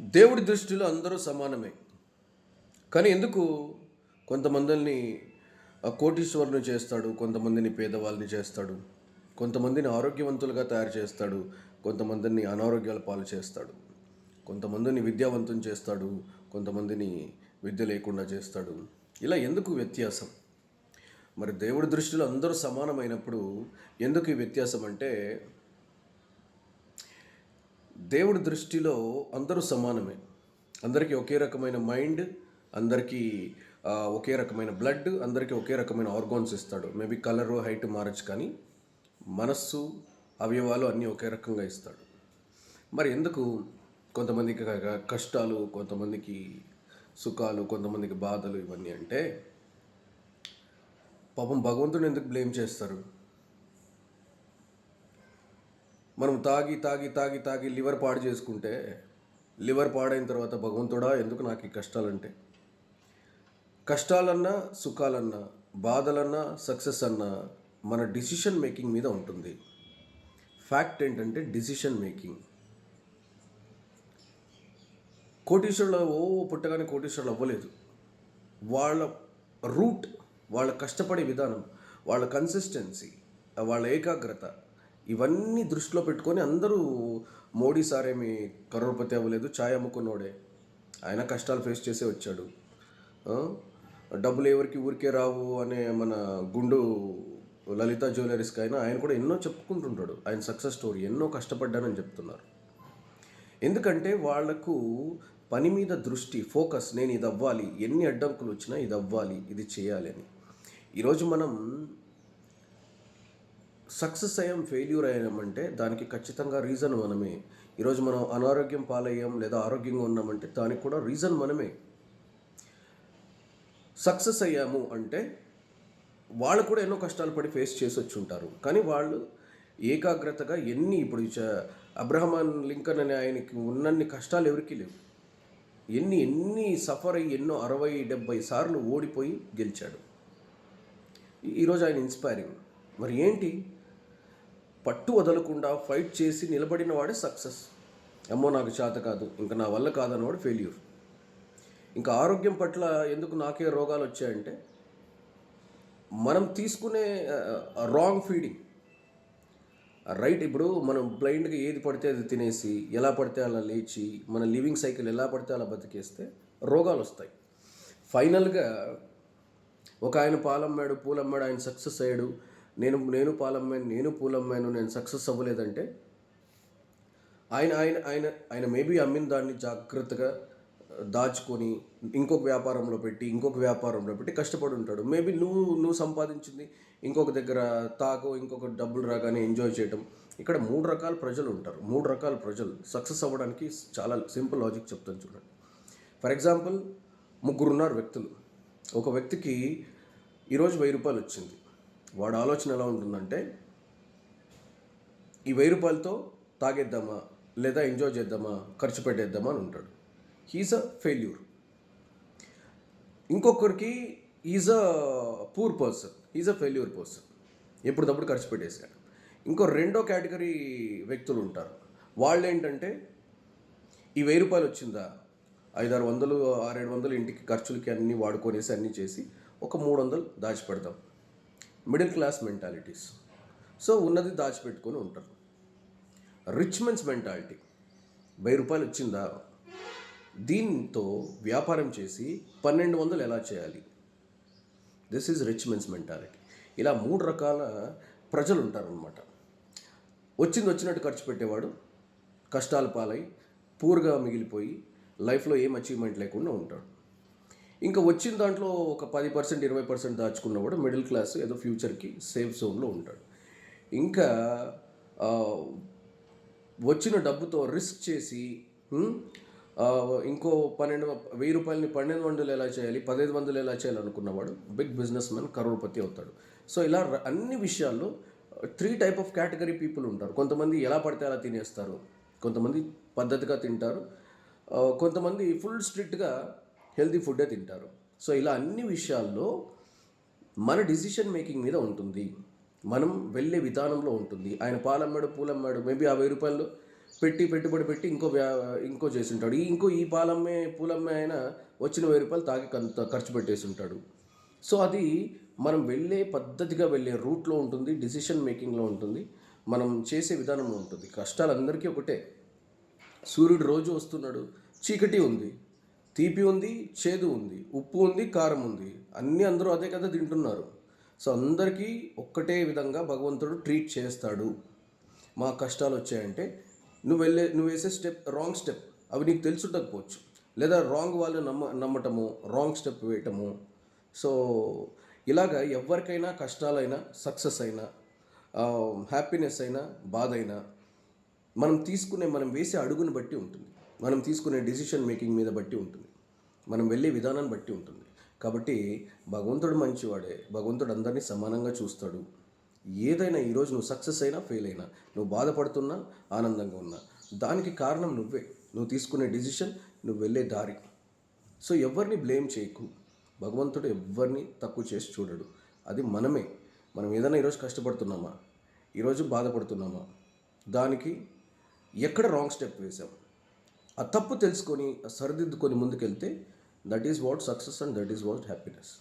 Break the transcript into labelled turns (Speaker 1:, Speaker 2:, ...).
Speaker 1: దేవుడి దృష్టిలో అందరూ సమానమే. కానీ ఎందుకు కొంతమందిని కోటీశ్వరుని చేస్తాడు కొంతమందిని పేదవాళ్ళని చేస్తాడు కొంతమందిని ఆరోగ్యవంతులుగా తయారు చేస్తాడు కొంతమందిని అనారోగ్యాల పాలు చేస్తాడు కొంతమందిని విద్యావంతుని చేస్తాడు కొంతమందిని విద్య లేకుండా చేస్తాడు. ఇలా ఎందుకు వ్యత్యాసం? మరి దేవుడి దృష్టిలో అందరూ సమానమైనప్పుడు ఎందుకు ఈ వ్యత్యాసం అంటే దేవుడి దృష్టిలో అందరూ సమానమే. అందరికీ ఒకే రకమైన మైండ్ అందరికీ ఒకే రకమైన బ్లడ్ అందరికీ ఒకే రకమైన ఆర్గాన్స్ ఇస్తాడు. మేబీ కలరు హైట్ మారచ్చు కానీ మనస్సు అవయవాలు అన్నీ ఒకే రకంగా ఇస్తాడు. మరి ఎందుకు కొంతమందికి కష్టాలు కొంతమందికి సుఖాలు కొంతమందికి బాధలు ఇవన్నీ అంటే పాపం భగవంతుని ఎందుకు బ్లేమ్ చేస్తారు? మనం తాగి తాగి తాగి తాగి లివర్ పాడు చేసుకుంటే లివర్ పాడైన తర్వాత భగవంతుడా ఎందుకు నాకు ఈ కష్టాలంటే? కష్టాలన్నా సుఖాలన్నా బాధలన్నా సక్సెస్ అన్నా మన డిసిషన్ మేకింగ్ మీద ఉంటుంది. ఫ్యాక్ట్ ఏంటంటే డిసిషన్ మేకింగ్. కోటీశ్వరులు ఓ పుట్టగానే కోటీశ్వరులు అవ్వలేదు. వాళ్ళ రూట్ వాళ్ళ కష్టపడే విధానం వాళ్ళ కన్సిస్టెన్సీ వాళ్ళ ఏకాగ్రత ఇవన్నీ దృష్టిలో పెట్టుకొని అందరూ మోడీ సారేమి కరోడ్పతి అవ్వలేదు ఛాయ్ అమ్ముకున్నోడే. ఆయన కష్టాలు ఫేస్ చేసే వచ్చాడు. డబ్బులు ఎవరికి ఊరికే రావు అనే మన గుండు లలిత జ్యువెలరీస్కి అయినా ఆయన కూడా ఎన్నో చెప్పుకుంటుంటాడు. ఆయన సక్సెస్ స్టోరీ ఎన్నో కష్టపడ్డానని చెప్తున్నారు. ఎందుకంటే వాళ్ళకు పని మీద దృష్టి ఫోకస్ నేను ఇది అవ్వాలి ఎన్ని అడ్డంకులు వచ్చినా ఇది అవ్వాలి ఇది చేయాలి అని. ఈరోజు మనం సక్సెస్ అయ్యాం ఫెయిల్యూర్ అయ్యామంటే దానికి ఖచ్చితంగా రీజన్ మనమే. ఈరోజు మనం అనారోగ్యం పాలయ్యాం లేదా ఆరోగ్యంగా ఉన్నామంటే దానికి కూడా రీజన్ మనమే. సక్సెస్ అయ్యాము అంటే వాళ్ళు కూడా ఎన్నో కష్టాలు పడి ఫేస్ చేసి వచ్చి ఉంటారు. కానీ వాళ్ళు ఏకాగ్రతగా ఎన్ని ఇప్పుడు అబ్రహమాన్ లింకన్ అనే ఆయనకి ఉన్నన్ని కష్టాలు ఎవరికీ లేవు. ఎన్ని ఎన్ని సఫర్ అయ్యి ఎన్నో అరవై డెబ్బై సార్లు ఓడిపోయి గెలిచాడు. ఈరోజు ఆయన ఇన్స్పైరింగ్ మరి ఏంటి? పట్టు వదలకుండా ఫైట్ చేసి నిలబడిన వాడే సక్సెస్. అమ్మో నాకు చేత కాదు. ఇంకా నా వల్ల కాదన్నవాడు ఫెయిల్యూర్. ఇంకా ఆరోగ్యం పట్ల ఎందుకు నాకే రోగాలు వచ్చాయంటే మనం తీసుకునే రాంగ్ ఫీడింగ్ రైట్ ఇప్పుడు మనం బ్లైండ్గా ఏది పడితే అది తినేసి ఎలా పడితే అలా లేచి మన లివింగ్ సైకిల్ ఎలా పడితే అలా బతికేస్తే రోగాలు వస్తాయి. ఫైనల్గా ఒక ఆయన పాలమ్మాడు పూలమ్మాడు ఆయన సక్సెస్ అయ్యాడు. నేను నేను పాలమ్మాను నేను పూలమ్మాను నేను సక్సెస్ అవ్వలేదంటే ఆయన ఆయన ఆయన ఆయన మేబీ అమ్మిన దాన్ని జాగ్రత్తగా దాచుకొని ఇంకొక వ్యాపారంలో పెట్టి ఇంకొక వ్యాపారంలో పెట్టి కష్టపడి ఉంటాడు. మేబీ నువ్వు నువ్వు సంపాదించింది ఇంకొక దగ్గర తాగో ఇంకొక డబ్బులు రాగానే ఎంజాయ్ చేయడం ఇక్కడ మూడు రకాల ప్రజలు ఉంటారు. మూడు రకాల ప్రజలు. సక్సెస్ అవ్వడానికి చాలా సింపుల్ లాజిక్ చెప్తాను చూడండి. ఫర్ ఎగ్జాంపుల్ ముగ్గురు ఉన్నారు వ్యక్తులు. ఒక వ్యక్తికి ఈరోజు వెయ్యి రూపాయలు వచ్చింది. వాడు ఆలోచన ఎలా ఉంటుందంటే ఈ వెయ్యి రూపాయలతో తాగేద్దామా లేదా ఎంజాయ్ చేద్దామా ఖర్చు పెట్టేద్దామా అని ఉంటాడు. హీజ్ అ ఫెయిల్యూర్ ఇంకొకరికి is a poor person is a failure person ఎప్పుడప్పుడు ఖర్చు పెట్టేశాడు. ఇంకో రెండో కేటగిరీ వ్యక్తులు ఉంటారు. వాళ్ళు ఏంటంటే ఈ వెయ్యి రూపాయలు వచ్చిందా? ఐదారు వందలు ఆరేడు వందలు ఇంటికి ఖర్చులకి అన్నీ వాడుకొనేసి అన్నీ చేసి ఒక మూడు వందలు దాచిపెడతాం. Middle class mentalities. సో ఉన్నది దాచిపెట్టుకొని ఉంటారు. Rich men's mentality. వెయ్యి రూపాయలు వచ్చిందా దీంతో వ్యాపారం చేసి పన్నెండు వందలు ఎలా చేయాలి? This is rich men's mentality. ఇలా మూడు రకాల ప్రజలు ఉంటారనమాట వచ్చింది వచ్చినట్టు ఖర్చు పెట్టేవాడు కష్టాలు పాలై పూర్గా మిగిలిపోయి లైఫ్లో ఏం అచీవ్మెంట్ లేకుండా ఉంటాడు. ఇంకా వచ్చిన దాంట్లో ఒక పది పర్సెంట్ ఇరవై పర్సెంట్ దాచుకున్నవాడు మిడిల్ క్లాస్ ఏదో ఫ్యూచర్కి సేఫ్ జోన్లో ఉంటాడు. ఇంకా వచ్చిన డబ్బుతో రిస్క్ చేసి ఇంకో పన్నెండు వెయ్యి రూపాయలని పన్నెండు వందలు ఎలా చేయాలి పదహైదు వందలు ఎలా చేయాలి అనుకున్నవాడు బిగ్ బిజినెస్ మ్యాన్ కరోడ్పతి అవుతాడు. సో ఇలా అన్ని విషయాల్లో three type of category people ఉంటారు. కొంతమంది ఎలా పడితే అలా తినేస్తారు. కొంతమంది పద్ధతిగా తింటారు. కొంతమంది ఫుల్ స్ట్రిక్ట్గా హెల్తీ ఫుడ్డే తింటారు. సో ఇలా అన్ని విషయాల్లో మన డిసిషన్ మేకింగ్ మీద ఉంటుంది. మనం వెళ్ళే విధానంలో ఉంటుంది. ఆయన పాలమ్మాడు పూలమ్మాడు మేబీ ఆ వెయ్యి రూపాయలు పెట్టి పెట్టుబడి పెట్టి ఇంకో ఇంకో చేసి ఉంటాడు ఇంకో ఈ పాలమ్మే పూలమ్మే అయినా వచ్చిన వెయ్యి రూపాయలు తాగి కంత ఖర్చు పెట్టేసి ఉంటాడు సో అది మనం వెళ్ళే పద్ధతిగా వెళ్ళే రూట్లో ఉంటుంది డిసిషన్ మేకింగ్లో ఉంటుంది. మనం చేసే విధానంలో ఉంటుంది. కష్టాలు అందరికీ ఒకటే. సూర్యుడు రోజు వస్తున్నాడు. చీకటి ఉంది. తీపి ఉంది చేదు ఉంది ఉప్పు ఉంది కారం ఉంది. అన్నీ అందరూ అదే కదా తింటున్నారు. సో అందరికీ ఒక్కటే విధంగా భగవంతుడు ట్రీట్ చేస్తాడు. మా కష్టాలు వచ్చాయంటే నువ్వు వెళ్ళే నువ్వు వేసే స్టెప్ రాంగ్ స్టెప్. అవి నీకు తెలుసుండకపోవచ్చు లేదా రాంగ్ వాళ్ళు నమ్మ నమ్మటము రాంగ్ స్టెప్ వేయటము. సో ఇలాగ ఎవరికైనా కష్టాలైనా సక్సెస్ అయినా హ్యాపీనెస్ అయినా బాధ అయినా మనం తీసుకునే మనం వేసే అడుగును బట్టి ఉంటుంది. మనం తీసుకునే డిసిషన్ మేకింగ్ మీద బట్టి ఉంటుంది. మనం వెళ్ళే విధానాన్ని బట్టి ఉంటుంది. కాబట్టి భగవంతుడు మంచివాడే భగవంతుడు అందరినీ సమానంగా చూస్తాడు. ఏదైనా ఈరోజు నువ్వు సక్సెస్ అయినా ఫెయిల్ అయినా నువ్వు బాధపడుతున్నా ఆనందంగా ఉన్నా దానికి కారణం నువ్వే. నువ్వు తీసుకునే డిసిషన్ నువ్వు వెళ్ళే దారి. సో ఎవరిని బ్లేమ్ చేయకు. భగవంతుడు ఎవరిని తక్కువ చేసి చూడడు. అది మనమే. మనం ఏదైనా ఈరోజు కష్టపడుతున్నామా? ఈరోజు బాధపడుతున్నామా? దానికి ఎక్కడ రాంగ్ స్టెప్ వేసాం ఆ తప్పు తెలుసుకొని సరిదిద్దుకొని ముందుకెళ్తే that is what success and that is what happiness